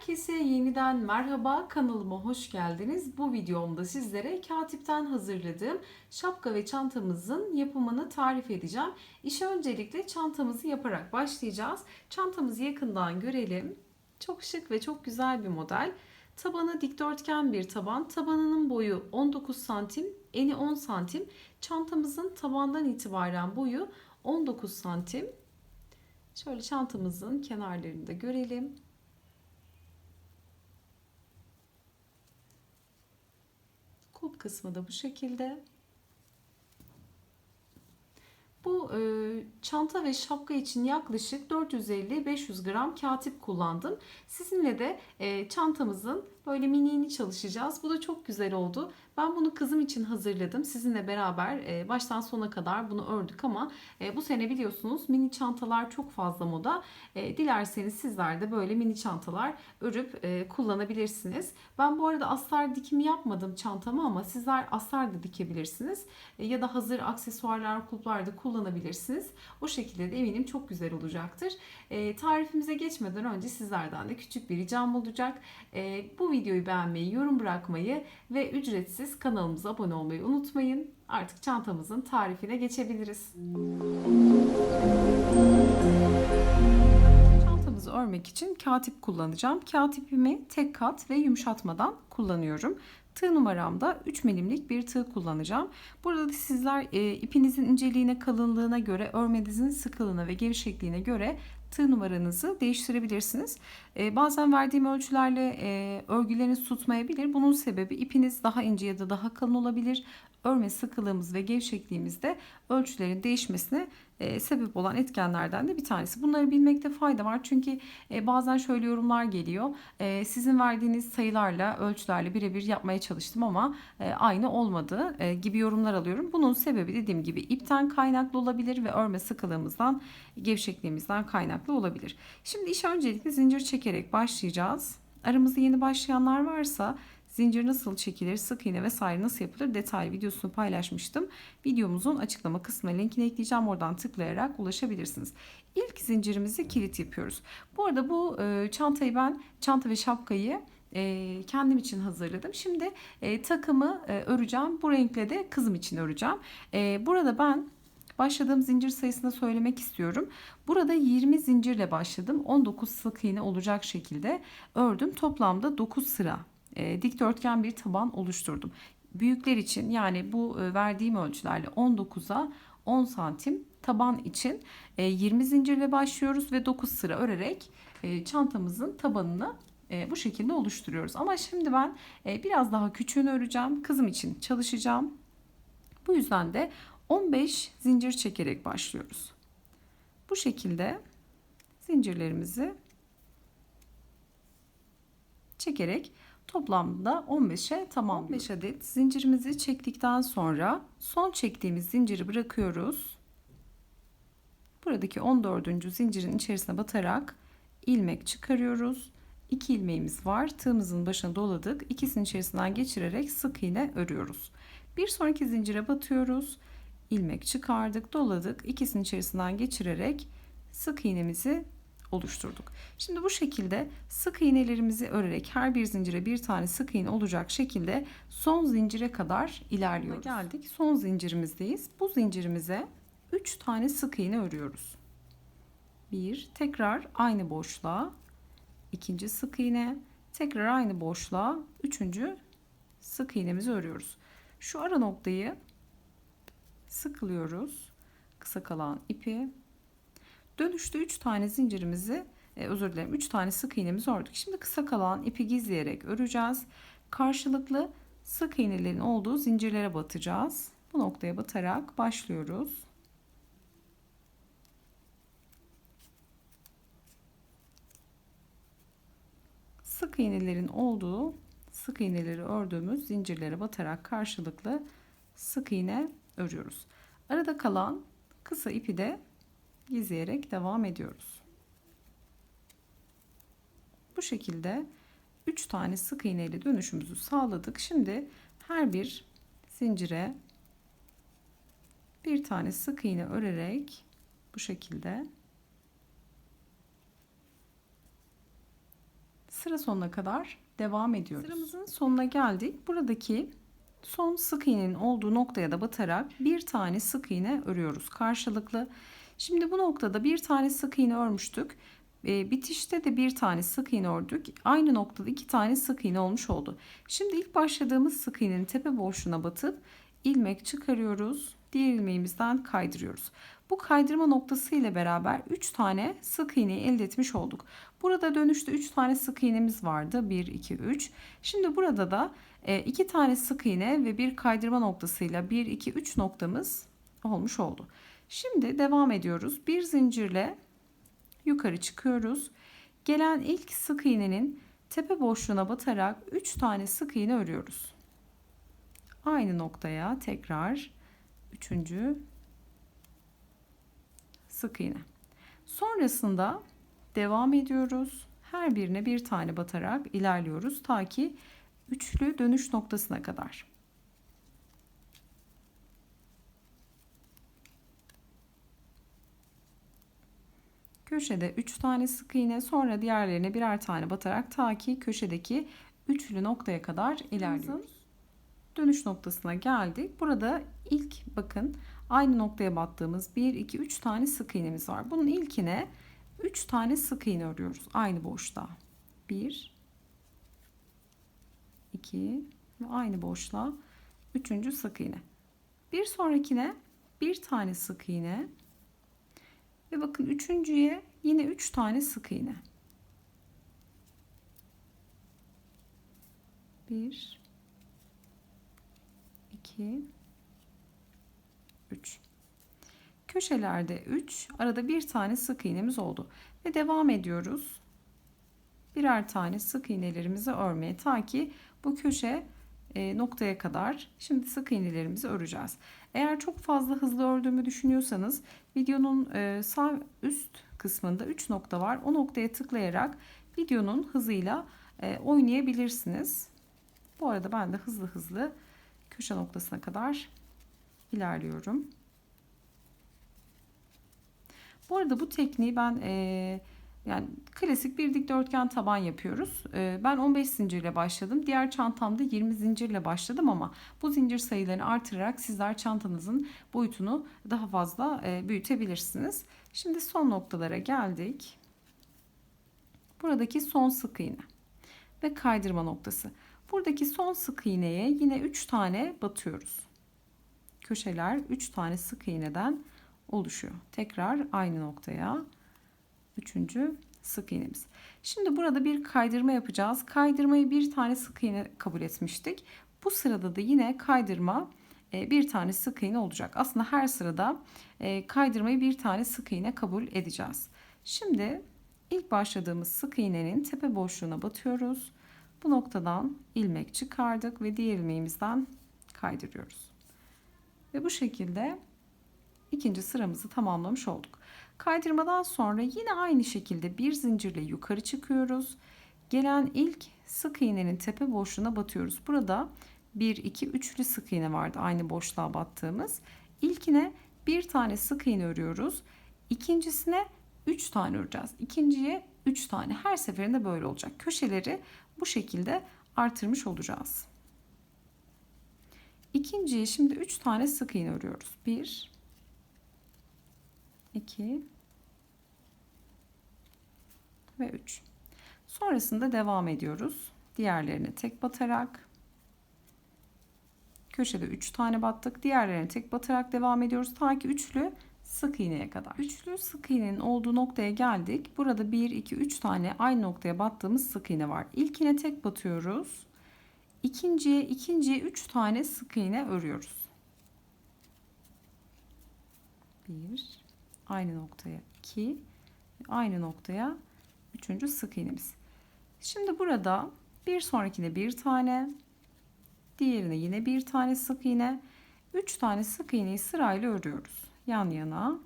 Herkese yeniden merhaba kanalıma hoş geldiniz. Bu videomda sizlere katipten hazırladığım şapka ve çantamızın yapımını tarif edeceğim. İşe öncelikle çantamızı yaparak başlayacağız. Çantamızı yakından görelim. Çok şık ve çok güzel bir model. Tabanı dikdörtgen bir taban. Tabanının boyu 19 santim, eni 10 santim. Çantamızın tabandan itibaren boyu 19 santim. Şöyle çantamızın kenarlarını da görelim. Kulp kısmı da bu şekilde. Bu e, çanta ve şapka için yaklaşık 450-500 gram katip kullandım. Sizinle de e, çantamızın böyle miniğini çalışacağız. Bu da çok güzel oldu. Ben bunu kızım için hazırladım. Sizinle beraber e, baştan sona kadar bunu ördük ama e, bu sene biliyorsunuz mini çantalar çok fazla moda. E, dilerseniz sizler de böyle mini çantalar örüp kullanabilirsiniz. Ben bu arada astar dikimi yapmadım çantama ama sizler astar da dikebilirsiniz. Ya da hazır aksesuarlar, kulplar da kullanabilirsiniz. O şekilde de eminim çok güzel olacaktır. Tarifimize geçmeden önce sizlerden de küçük bir ricam olacak. Bu videoyu beğenmeyi, yorum bırakmayı ve ücretsiz kanalımıza abone olmayı unutmayın. Artık çantamızın tarifine geçebiliriz. Çantamızı örmek için katip kullanacağım. Katipimi tek kat ve yumuşatmadan kullanıyorum. Tığ numaramda 3 milimlik bir tığ kullanacağım. Burada da sizler e, ipinizin inceliğine, kalınlığına göre, örmenizin sıkılığına ve gevşekliğine göre tığ numaranızı değiştirebilirsiniz. E, bazen verdiğim ölçülerle e, örgüleriniz tutmayabilir. Bunun sebebi ipiniz daha ince ya da daha kalın olabilir. Örme sıkılığımız ve gevşekliğimiz de ölçülerin değişmesine e, sebep olan etkenlerden de bir tanesi. Bunları bilmekte fayda var. Çünkü e, bazen şöyle yorumlar geliyor. E, sizin verdiğiniz sayılarla, ölçülerle birebir yapmaya çalıştım ama e, aynı olmadı e, gibi yorumlar alıyorum. Bunun sebebi dediğim gibi ipten kaynaklı olabilir ve örme sıkılığımızdan, gevşekliğimizden kaynaklı olabilir. Şimdi iş öncelikle zincir çekerek başlayacağız. Aramızda yeni başlayanlar varsa zincir nasıl çekilir, sık iğne vesaire nasıl yapılır detaylı videosunu paylaşmıştım. Videomuzun açıklama kısmına linkini ekleyeceğim. Oradan tıklayarak ulaşabilirsiniz. İlk zincirimizi kilit yapıyoruz. Bu arada bu e, çantayı ben çanta ve şapkayı e, kendim için hazırladım. Şimdi e, takımı e, öreceğim. Bu renkle de kızım için öreceğim. E, burada ben başladığım zincir sayısını söylemek istiyorum. Burada 20 zincirle başladım. 19 sık iğne olacak şekilde ördüm. Toplamda 9 sıra e, dikdörtgen bir taban oluşturdum. Büyükler için yani bu e, verdiğim ölçülerle 19'a 10 santim taban için e, 20 zincirle başlıyoruz ve 9 sıra örerek e, çantamızın tabanını e, bu şekilde oluşturuyoruz. Ama şimdi ben e, biraz daha küçüğünü öreceğim. Kızım için çalışacağım. Bu yüzden de 15 zincir çekerek başlıyoruz. Bu şekilde zincirlerimizi çekerek toplamda 15'e tamam 15 adet zincirimizi çektikten sonra son çektiğimiz zinciri bırakıyoruz. Buradaki 14. zincirin içerisine batarak ilmek çıkarıyoruz. 2 ilmeğimiz var. Tığımızın başına doladık. İkisinin içerisinden geçirerek sık iğne örüyoruz. Bir sonraki zincire batıyoruz. ilmek çıkardık, doladık. İkisinin içerisinden geçirerek sık iğnemizi oluşturduk. Şimdi bu şekilde sık iğnelerimizi örerek her bir zincire bir tane sık iğne olacak şekilde son zincire kadar ilerliyoruz. Geldik son zincirimizdeyiz. Bu zincirimize 3 tane sık iğne örüyoruz. Bir, tekrar aynı boşluğa, ikinci sık iğne, tekrar aynı boşluğa, üçüncü sık iğnemizi örüyoruz. Şu ara noktayı sıkılıyoruz. Kısa kalan ipi Dönüşte 3 tane zincirimizi e, özür dilerim 3 tane sık iğnemizi ördük. Şimdi kısa kalan ipi gizleyerek öreceğiz. Karşılıklı sık iğnelerin olduğu zincirlere batacağız. Bu noktaya batarak başlıyoruz. Sık iğnelerin olduğu sık iğneleri ördüğümüz zincirlere batarak karşılıklı sık iğne örüyoruz. Arada kalan kısa ipi de gizleyerek devam ediyoruz. Bu şekilde 3 tane sık iğne ile dönüşümüzü sağladık. Şimdi her bir zincire bir tane sık iğne örerek bu şekilde sıra sonuna kadar devam ediyoruz. Sıramızın sonuna geldik. Buradaki son sık iğnenin olduğu noktaya da batarak bir tane sık iğne örüyoruz karşılıklı. Şimdi bu noktada bir tane sık iğne örmüştük. E, bitişte de bir tane sık iğne ördük. Aynı noktada iki tane sık iğne olmuş oldu. Şimdi ilk başladığımız sık iğnenin tepe boşluğuna batıp ilmek çıkarıyoruz. Diğer ilmeğimizden kaydırıyoruz. Bu kaydırma noktası ile beraber 3 tane sık iğneyi elde etmiş olduk. Burada dönüşte 3 tane sık iğnemiz vardı. 1, 2, 3. Şimdi burada da 2 tane sık iğne ve bir kaydırma noktasıyla 1, 2, 3 noktamız olmuş oldu. Şimdi devam ediyoruz. Bir zincirle yukarı çıkıyoruz. Gelen ilk sık iğnenin tepe boşluğuna batarak 3 tane sık iğne örüyoruz. Aynı noktaya tekrar üçüncü sık iğne. Sonrasında devam ediyoruz. Her birine bir tane batarak ilerliyoruz ta ki üçlü dönüş noktasına kadar. Köşede 3 tane sık iğne sonra diğerlerine birer tane batarak ta ki köşedeki üçlü noktaya kadar ilerliyoruz. Dönüş noktasına geldik. Burada ilk bakın aynı noktaya battığımız 1 2 3 tane sık iğnemiz var. Bunun ilkine 3 tane sık iğne örüyoruz aynı boşluğa. 1 2 ve aynı boşluğa 3. sık iğne. Bir sonrakine bir tane sık iğne ve bakın üçüncüye yine 3 tane sık iğne. 1 2 3 köşelerde 3 arada bir tane sık iğnemiz oldu. Ve devam ediyoruz. Birer tane sık iğnelerimizi örmeye ta ki bu köşe noktaya kadar şimdi sık iğnelerimizi öreceğiz. Eğer çok fazla hızlı ördüğümü düşünüyorsanız videonun e, sağ üst kısmında 3 nokta var. O noktaya tıklayarak videonun hızıyla e, oynayabilirsiniz. Bu arada ben de hızlı hızlı köşe noktasına kadar ilerliyorum. Bu arada bu tekniği ben e, yani klasik bir dikdörtgen taban yapıyoruz. E, ben 15 zincirle başladım. Diğer çantamda 20 zincirle başladım ama bu zincir sayılarını artırarak sizler çantanızın boyutunu daha fazla e, büyütebilirsiniz. Şimdi son noktalara geldik. Buradaki son sık iğne ve kaydırma noktası. Buradaki son sık iğneye yine 3 tane batıyoruz. Köşeler 3 tane sık iğneden oluşuyor. Tekrar aynı noktaya 3. sık iğnemiz. Şimdi burada bir kaydırma yapacağız. Kaydırmayı bir tane sık iğne kabul etmiştik. Bu sırada da yine kaydırma e, bir tane sık iğne olacak. Aslında her sırada e, kaydırmayı bir tane sık iğne kabul edeceğiz. Şimdi ilk başladığımız sık iğnenin tepe boşluğuna batıyoruz. Bu noktadan ilmek çıkardık ve diğer ilmeğimizden kaydırıyoruz. Ve bu şekilde ikinci sıramızı tamamlamış olduk. Kaydırmadan sonra yine aynı şekilde bir zincirle yukarı çıkıyoruz. Gelen ilk sık iğnenin tepe boşluğuna batıyoruz. Burada 1 2 üçlü sık iğne vardı aynı boşluğa battığımız. İlkine bir tane sık iğne örüyoruz. İkincisine 3 tane öreceğiz. İkinciye 3 tane. Her seferinde böyle olacak. Köşeleri bu şekilde artırmış olacağız. İkinciye şimdi 3 tane sık iğne örüyoruz. 1 2 ve 3. Sonrasında devam ediyoruz. Diğerlerine tek batarak köşede 3 tane battık. Diğerlerine tek batarak devam ediyoruz. Ta ki üçlü sık iğneye kadar. Üçlü sık iğnenin olduğu noktaya geldik. Burada 1, 2, 3 tane aynı noktaya battığımız sık iğne var. İlkine tek batıyoruz. İkinciye, ikinciye 3 tane sık iğne örüyoruz. 1, aynı noktaya 2, aynı noktaya 3. sık iğnemiz. Şimdi burada bir sonrakine bir tane, diğerine yine bir tane sık iğne, 3 tane sık iğneyi sırayla örüyoruz yan yana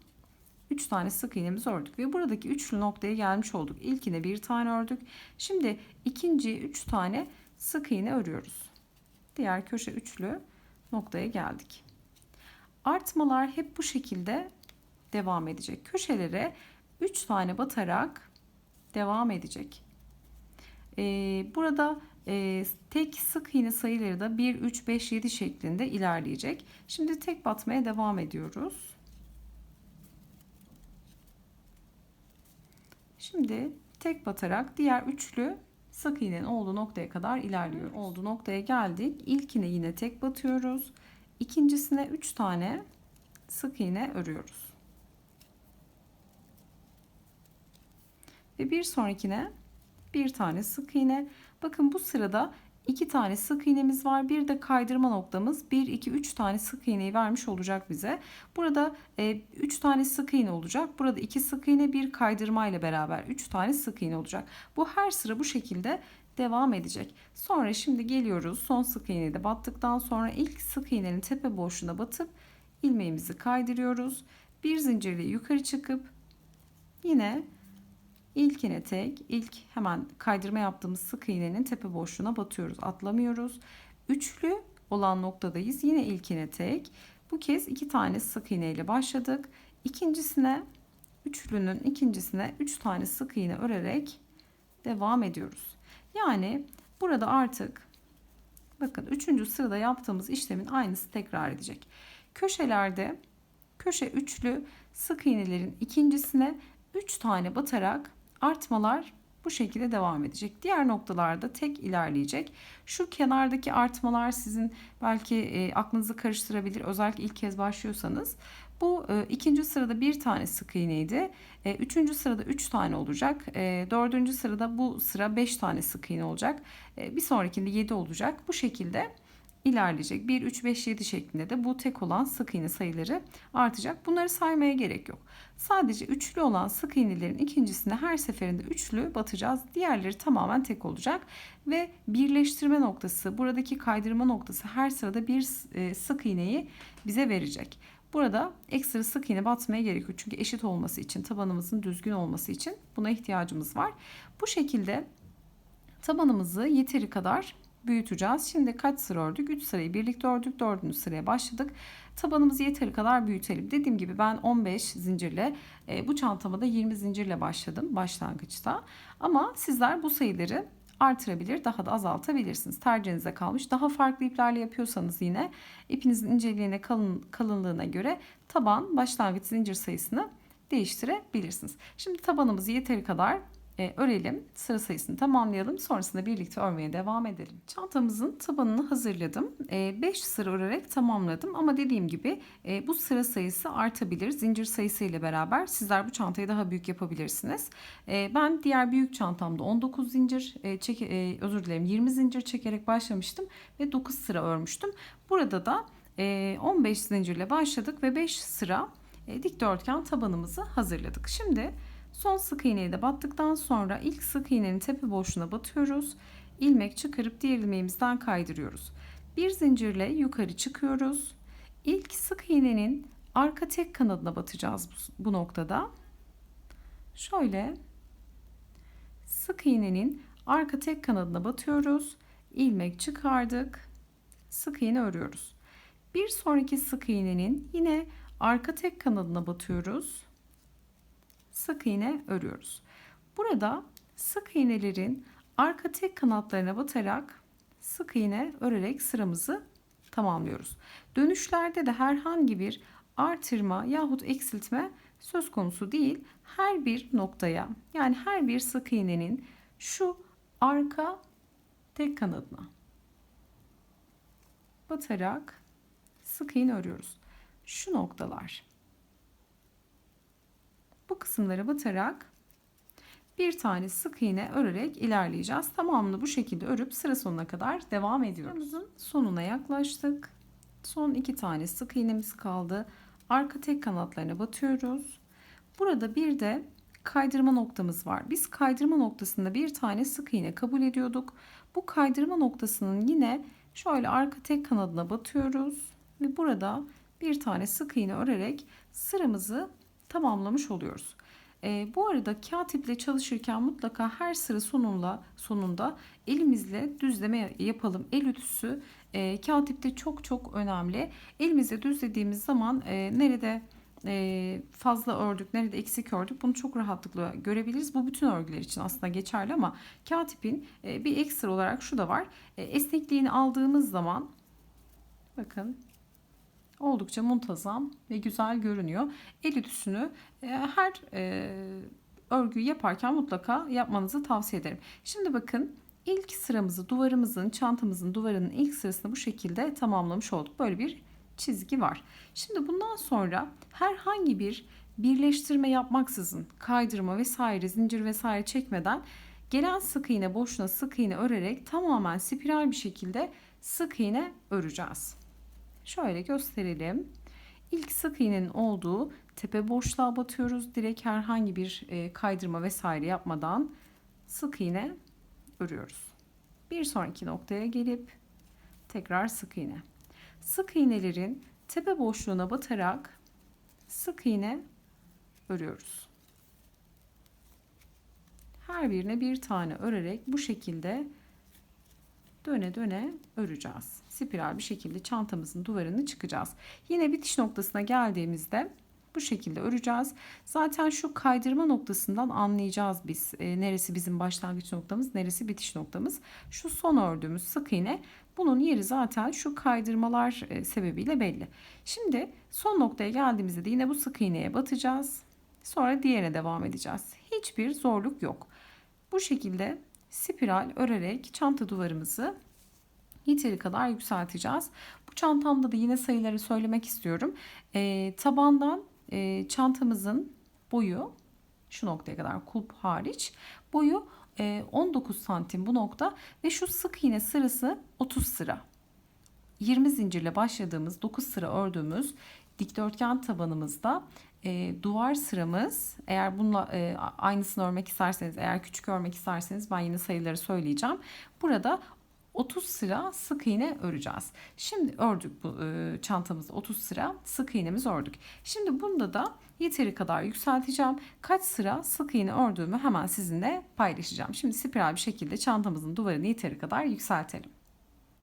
3 tane sık iğnemizi ördük ve buradaki üçlü noktaya gelmiş olduk. İlkine bir tane ördük. Şimdi ikinci 3 tane sık iğne örüyoruz. Diğer köşe üçlü noktaya geldik. Artmalar hep bu şekilde devam edecek. Köşelere 3 tane batarak devam edecek. Ee, burada e, tek sık iğne sayıları da 1, 3, 5, 7 şeklinde ilerleyecek. Şimdi tek batmaya devam ediyoruz. Şimdi tek batarak diğer üçlü sık iğnenin olduğu noktaya kadar ilerliyor. Olduğu noktaya geldik. İlkine yine tek batıyoruz. İkincisine 3 tane sık iğne örüyoruz. Ve bir sonrakine bir tane sık iğne. Bakın bu sırada iki tane sık iğnemiz var. Bir de kaydırma noktamız 1, 2, 3 tane sık iğneyi vermiş olacak bize. Burada 3 e, tane sık iğne olacak. Burada 2 sık iğne bir kaydırma ile beraber 3 tane sık iğne olacak. Bu her sıra bu şekilde devam edecek. Sonra şimdi geliyoruz son sık iğneyi de battıktan sonra ilk sık iğnenin tepe boşluğuna batıp ilmeğimizi kaydırıyoruz. Bir zincirle yukarı çıkıp yine ilkine tek ilk hemen kaydırma yaptığımız sık iğnenin tepe boşluğuna batıyoruz. Atlamıyoruz. Üçlü olan noktadayız. Yine ilkine tek. Bu kez iki tane sık iğne ile başladık. İkincisine üçlünün ikincisine üç tane sık iğne örerek devam ediyoruz. Yani burada artık bakın üçüncü sırada yaptığımız işlemin aynısı tekrar edecek. Köşelerde köşe üçlü sık iğnelerin ikincisine 3 tane batarak artmalar bu şekilde devam edecek. Diğer noktalarda tek ilerleyecek. Şu kenardaki artmalar sizin belki e, aklınızı karıştırabilir. Özellikle ilk kez başlıyorsanız. Bu e, ikinci sırada bir tane sık iğneydi. E, üçüncü sırada üç tane olacak. E, dördüncü sırada bu sıra beş tane sık iğne olacak. E, bir sonrakinde yedi olacak. Bu şekilde ilerleyecek. 1, 3, 5, 7 şeklinde de bu tek olan sık iğne sayıları artacak. Bunları saymaya gerek yok. Sadece üçlü olan sık iğnelerin ikincisine her seferinde üçlü batacağız. Diğerleri tamamen tek olacak. Ve birleştirme noktası, buradaki kaydırma noktası her sırada bir e, sık iğneyi bize verecek. Burada ekstra sık iğne batmaya gerekiyor. Çünkü eşit olması için, tabanımızın düzgün olması için buna ihtiyacımız var. Bu şekilde tabanımızı yeteri kadar büyüteceğiz. Şimdi kaç sıra ördük? 3 sırayı birlikte ördük. 4. sıraya başladık. Tabanımızı yeteri kadar büyütelim. Dediğim gibi ben 15 zincirle e, bu çantama da 20 zincirle başladım başlangıçta. Ama sizler bu sayıları artırabilir, daha da azaltabilirsiniz. Tercihinize kalmış. Daha farklı iplerle yapıyorsanız yine ipinizin inceliğine, kalın, kalınlığına göre taban başlangıç zincir sayısını değiştirebilirsiniz. Şimdi tabanımızı yeteri kadar e, örelim. Sıra sayısını tamamlayalım. Sonrasında birlikte örmeye devam edelim. Çantamızın tabanını hazırladım. 5 e, sıra örerek tamamladım. Ama dediğim gibi e, bu sıra sayısı artabilir. Zincir sayısı ile beraber sizler bu çantayı daha büyük yapabilirsiniz. E, ben diğer büyük çantamda 19 zincir, e, çek, e, özür dilerim 20 zincir çekerek başlamıştım ve 9 sıra örmüştüm. Burada da e, 15 zincirle başladık ve 5 sıra e, dikdörtgen tabanımızı hazırladık. Şimdi Son sık iğneyi de battıktan sonra ilk sık iğnenin tepe boşluğuna batıyoruz. İlmek çıkarıp diğer ilmeğimizden kaydırıyoruz. Bir zincirle yukarı çıkıyoruz. İlk sık iğnenin arka tek kanadına batacağız bu, bu noktada. Şöyle sık iğnenin arka tek kanadına batıyoruz. İlmek çıkardık. Sık iğne örüyoruz. Bir sonraki sık iğnenin yine arka tek kanadına batıyoruz sık iğne örüyoruz. Burada sık iğnelerin arka tek kanatlarına batarak sık iğne örerek sıramızı tamamlıyoruz. Dönüşlerde de herhangi bir artırma yahut eksiltme söz konusu değil. Her bir noktaya yani her bir sık iğnenin şu arka tek kanadına batarak sık iğne örüyoruz. Şu noktalar bu kısımlara batarak bir tane sık iğne örerek ilerleyeceğiz. Tamamını bu şekilde örüp sıra sonuna kadar devam ediyoruz. sonuna yaklaştık. Son iki tane sık iğnemiz kaldı. Arka tek kanatlarına batıyoruz. Burada bir de kaydırma noktamız var. Biz kaydırma noktasında bir tane sık iğne kabul ediyorduk. Bu kaydırma noktasının yine şöyle arka tek kanadına batıyoruz ve burada bir tane sık iğne örerek sıramızı tamamlamış oluyoruz. E, bu arada kağıt iple çalışırken mutlaka her sıra sonunda sonunda elimizle düzleme yapalım. El ütüsü e, kağıt ipte çok çok önemli. Elimizle düzlediğimiz zaman e, nerede e, fazla ördük, nerede eksik ördük bunu çok rahatlıkla görebiliriz. Bu bütün örgüler için aslında geçerli ama katipin e, bir ekstra olarak şu da var. E, esnekliğini aldığımız zaman bakın oldukça muntazam ve güzel görünüyor. El ütüsünü e, her e, örgüyü yaparken mutlaka yapmanızı tavsiye ederim. Şimdi bakın ilk sıramızı duvarımızın, çantamızın duvarının ilk sırasını bu şekilde tamamlamış olduk. Böyle bir çizgi var. Şimdi bundan sonra herhangi bir birleştirme yapmaksızın kaydırma vesaire zincir vesaire çekmeden gelen sık iğne boşuna sık iğne örerek tamamen spiral bir şekilde sık iğne öreceğiz. Şöyle gösterelim. İlk sık iğnenin olduğu tepe boşluğa batıyoruz. Direkt herhangi bir e, kaydırma vesaire yapmadan sık iğne örüyoruz. Bir sonraki noktaya gelip tekrar sık iğne. Sık iğnelerin tepe boşluğuna batarak sık iğne örüyoruz. Her birine bir tane örerek bu şekilde döne döne öreceğiz. Spiral bir şekilde çantamızın duvarını çıkacağız. Yine bitiş noktasına geldiğimizde bu şekilde öreceğiz. Zaten şu kaydırma noktasından anlayacağız biz e, neresi bizim başlangıç noktamız, neresi bitiş noktamız. Şu son ördüğümüz sık iğne bunun yeri zaten şu kaydırmalar e, sebebiyle belli. Şimdi son noktaya geldiğimizde de yine bu sık iğneye batacağız. Sonra diğerine devam edeceğiz. Hiçbir zorluk yok. Bu şekilde spiral örerek çanta duvarımızı yeteri kadar yükselteceğiz. Bu çantamda da yine sayıları söylemek istiyorum. E, tabandan e, çantamızın boyu şu noktaya kadar kulp hariç boyu e, 19 santim bu nokta ve şu sık iğne sırası 30 sıra. 20 zincirle başladığımız 9 sıra ördüğümüz dikdörtgen tabanımızda e, duvar sıramız eğer bununla e, aynısını örmek isterseniz eğer küçük örmek isterseniz ben yine sayıları söyleyeceğim. Burada 30 sıra sık iğne öreceğiz. Şimdi ördük bu e, çantamızı 30 sıra sık iğnemizi ördük. Şimdi bunda da yeteri kadar yükselteceğim. Kaç sıra sık iğne ördüğümü hemen sizinle paylaşacağım. Şimdi spiral bir şekilde çantamızın duvarını yeteri kadar yükseltelim.